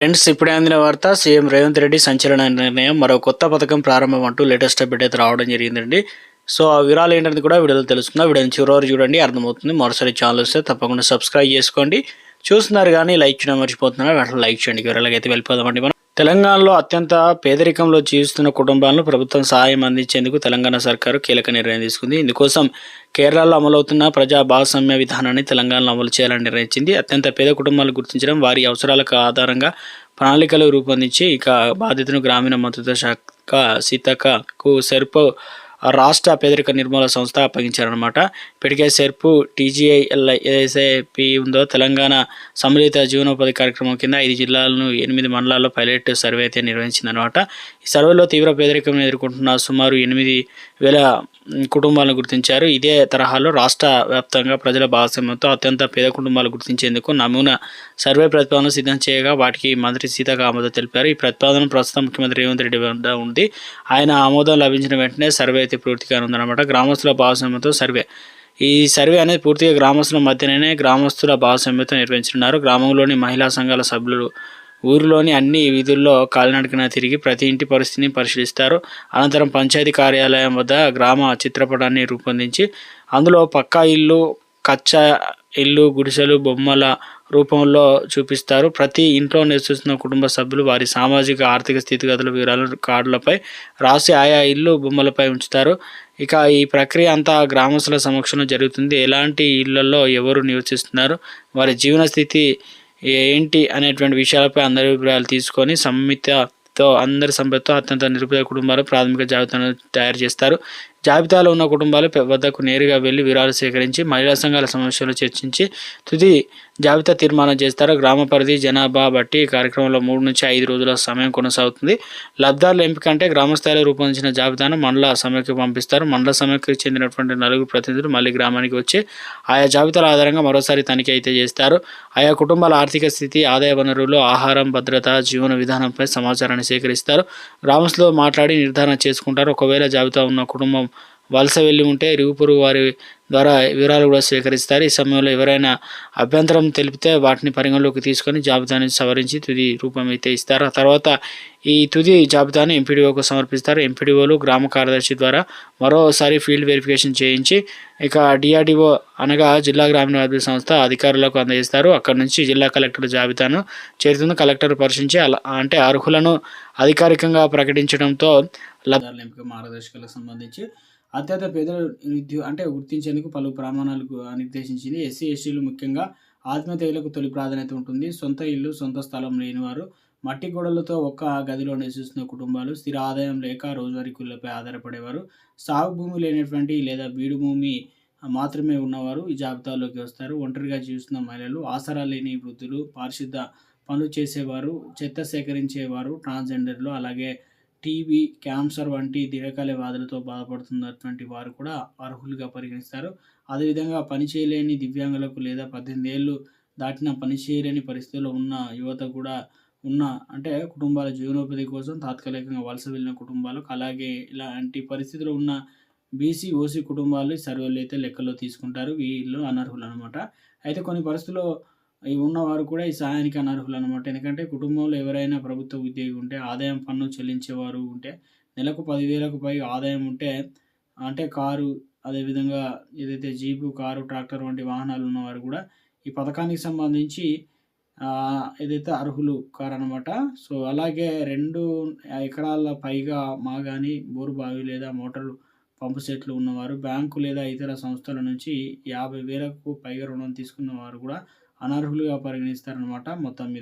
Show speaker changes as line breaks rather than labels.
Friends ఇప్పుడే అందిన వార్త సీఎం రేవంత్ రెడ్డి సంచలన నిర్ణయం మరో కొత్త పథకం ప్రారంభం అంటూ లేటెస్ట్ అప్డేట్ అయితే రావడం జరిగిందండి. సో ఆ వివరాలు ఏంటనేది కూడా వీడియోలో తెలుసుకుందాం. వీడియోని చివరి చూడండి అర్థమవుతుంది. మరోసారి ఛానల్ వస్తే తప్పకుండా సబ్స్క్రైబ్ చేసుకోండి. చూస్తున్నారు కానీ లైక్ చేయడం మర్చిపోతున్నారు? వెంటనే లైక్ చేయండి. వివరాలకి వెళ్ళిపోదామండి మనం. తెలంగాణలో అత్యంత పేదరికంలో జీవిస్తున్న కుటుంబాలను ప్రభుత్వం సహాయం అందించేందుకు తెలంగాణ సర్కారు కీలక నిర్ణయం తీసుకుంది. ఇందుకోసం కేరళలో అమలవుతున్న ప్రజా భాగస్వామ్య విధానాన్ని తెలంగాణలో అమలు చేయాలని నిర్ణయించింది. అత్యంత పేద కుటుంబాలు గుర్తించడం వారి అవసరాలకు ఆధారంగా ప్రణాళికలు రూపొందించి ఇక బాధితును గ్రామీణ మంత్రిత్వ శాఖ సీతకకు సరిపో రాష్ట్ర పేదరిక నిర్మూలన సంస్థ అప్పగించారనమాట ఇప్పటికే సెర్పు టీజీఐఎల్ఐ ఏదైతే ఉందో తెలంగాణ సమ్మిళిత జీవనోపాధి కార్యక్రమం కింద ఐదు జిల్లాలను ఎనిమిది మండలాల్లో పైలట్ సర్వే అయితే నిర్వహించిందనమాట ఈ సర్వేలో తీవ్ర పేదరికం ఎదుర్కొంటున్న సుమారు ఎనిమిది వేల కుటుంబాలను గుర్తించారు. ఇదే తరహాలో రాష్ట్ర వ్యాప్తంగా ప్రజల భాగస్వామ్యంతో అత్యంత పేద కుటుంబాలు గుర్తించేందుకు నమూనా సర్వే ప్రతిపాదన సిద్ధం చేయగా వాటికి మంత్రి సీతక ఆమోదం తెలిపారు. ఈ ప్రతిపాదన ప్రస్తుతం ముఖ్యమంత్రి రేవంత్ రెడ్డి వద్ద ఉంది. ఆయన ఆమోదం లభించిన వెంటనే సర్వే అయితే పూర్తిగా ఉందన్నమాట గ్రామస్తుల భాగస్వామ్యంతో సర్వే. ఈ సర్వే అనేది పూర్తిగా గ్రామస్తుల మధ్యనే గ్రామస్తుల భాగస్వామ్యంతో నిర్వహించనున్నారు. గ్రామంలోని మహిళా సంఘాల సభ్యులు ఊరిలోని అన్ని వీధుల్లో కాలినడకన తిరిగి ప్రతి ఇంటి పరిస్థితిని పరిశీలిస్తారు. అనంతరం పంచాయతీ కార్యాలయం వద్ద గ్రామ చిత్రపటాన్ని రూపొందించి అందులో పక్కా ఇల్లు కచ్చా ఇల్లు గుడిసెలు బొమ్మల రూపంలో చూపిస్తారు. ప్రతి ఇంట్లో నివసిస్తున్న కుటుంబ సభ్యులు వారి సామాజిక ఆర్థిక స్థితిగతుల వివరాలు కార్డులపై రాసి ఆయా ఇల్లు బొమ్మలపై ఉంచుతారు. ఇక ఈ ప్రక్రియ అంతా గ్రామస్తుల సమక్షంలో జరుగుతుంది. ఎలాంటి ఇళ్ళలో ఎవరు నివసిస్తున్నారు? వారి జీవన స్థితి ఏంటి అనేటువంటి విషయాలపై అందరి అభిప్రాయాలు తీసుకొని సమ్మితతో అందరి సభ్యతో అత్యంత నిరుపేద కుటుంబాలు ప్రాథమిక జాబితాను తయారు చేస్తారు. జాబితాలో ఉన్న కుటుంబాలు వద్దకు నేరుగా వెళ్ళి వివరాలు సేకరించి మహిళా సంఘాల సమస్యలు చర్చించి తుది జాబితా తీర్మానం చేస్తారు? గ్రామ పరిధి జనాభా బట్టి కార్యక్రమంలో మూడు నుంచి ఐదు రోజుల సమయం కొనసాగుతుంది. లబ్ధారుల ఎంపిక అంటే గ్రామస్థాయిలో రూపొందించిన జాబితాను మండల సమ్మెకి పంపిస్తారు. మండల సమ్మెకి చెందినటువంటి నలుగురు ప్రతినిధులు మళ్ళీ గ్రామానికి వచ్చి ఆయా జాబితాల ఆధారంగా మరోసారి తనిఖీ అయితే చేస్తారు. ఆయా కుటుంబాల ఆర్థిక స్థితి ఆదాయ వనరులు ఆహారం భద్రత జీవన విధానంపై సమాచారాన్ని సేకరిస్తారు. గ్రామస్తులు మాట్లాడి నిర్ధారణ చేసుకుంటారు. ఒకవేళ జాబితా ఉన్న కుటుంబం వలస వెళ్ళి ఉంటే ఇరుగు వారి ద్వారా వివరాలు కూడా స్వీకరిస్తారు ఈ సమయంలో ఎవరైనా అభ్యంతరం తెలిపితే వాటిని పరిగణలోకి తీసుకొని జాబితాను సవరించి తుది రూపం అయితే ఇస్తారు. ఆ తర్వాత ఈ తుది జాబితాను ఎంపీడీఓకు సమర్పిస్తారు. ఎంపీడీఓలు గ్రామ కార్యదర్శి ద్వారా మరోసారి ఫీల్డ్ వెరిఫికేషన్ చేయించి ఇక డిఆర్డిఓ అనగా జిల్లా గ్రామీణ అభివృద్ధి సంస్థ అధికారులకు అందజేస్తారు. అక్కడి నుంచి జిల్లా కలెక్టర్ జాబితాను చేరుతుంది. కలెక్టర్ పరిశీలించి అలా అంటే అర్హులను అధికారికంగా ప్రకటించడంతో లబ్ధారుల ఎంపిక మార్గదర్శకాలకు సంబంధించి అత్యంత పేదల విద్యు అంటే గుర్తించేందుకు పలు ప్రమాణాలకు నిర్దేశించింది. ఎస్సీ ఎస్టీలు ముఖ్యంగా ఆత్మహత్యలకు తొలి ప్రాధాన్యత ఉంటుంది. సొంత ఇల్లు సొంత స్థలం లేని వారు మట్టి గోడలతో ఒక్క గదిలో నివసిస్తున్న కుటుంబాలు స్థిర ఆదాయం లేక రోజువారీ కూలీలపై ఆధారపడేవారు. సాగు భూమి లేనటువంటి లేదా బీడు భూమి మాత్రమే ఉన్నవారు ఈ జాబితాలోకి వస్తారు. ఒంటరిగా జీవిస్తున్న మహిళలు ఆసరా లేని వృద్ధులు పారిశుద్ధ పనులు చేసేవారు చెత్త సేకరించేవారు ట్రాన్స్జెండర్లు అలాగే టీబీ క్యాన్సర్ వంటి దీర్ఘకాల వ్యాధులతో బాధపడుతున్నటువంటి వారు కూడా అర్హులుగా పరిగణిస్తారు. అదేవిధంగా పనిచేయలేని దివ్యాంగులకు లేదా పద్దెనిమిది ఏళ్ళు దాటిన పనిచేయలేని పరిస్థితుల్లో ఉన్న యువత కూడా ఉన్న అంటే కుటుంబాల జీవనోపాధి కోసం తాత్కాలికంగా వలస వెళ్ళిన కుటుంబాలకు అలాగే ఇలాంటి పరిస్థితులు ఉన్న బీసీ ఓసీ కుటుంబాలు సర్వేలు అయితే లెక్కలో తీసుకుంటారు. వీళ్ళు అనర్హులు అనమాట అయితే కొన్ని పరిస్థితుల్లో ఉన్నవారు కూడా ఈ సహాయానికి అనర్హులు అనమాట ఎందుకంటే కుటుంబంలో ఎవరైనా ప్రభుత్వ ఉద్యోగి ఉంటే ఆదాయం పన్ను చెల్లించేవారు ఉంటే నెలకు పదివేలకు పై ఆదాయం ఉంటే అంటే కారు అదేవిధంగా ఏదైతే జీపు కారు ట్రాక్టర్ వంటి వాహనాలు ఉన్నవారు కూడా ఈ పథకానికి సంబంధించి ఏదైతే అర్హులు కారనమాట సో అలాగే రెండు ఎకరాల పైగా మాగాని బోరు బావి లేదా మోటారు పంపు సెట్లు ఉన్నవారు బ్యాంకు లేదా ఇతర సంస్థల నుంచి యాభై వేలకు పైగా రుణం తీసుకున్న వారు కూడా అనర్హులుగా పరిగణిస్తారనమాట మొత్తం మీద.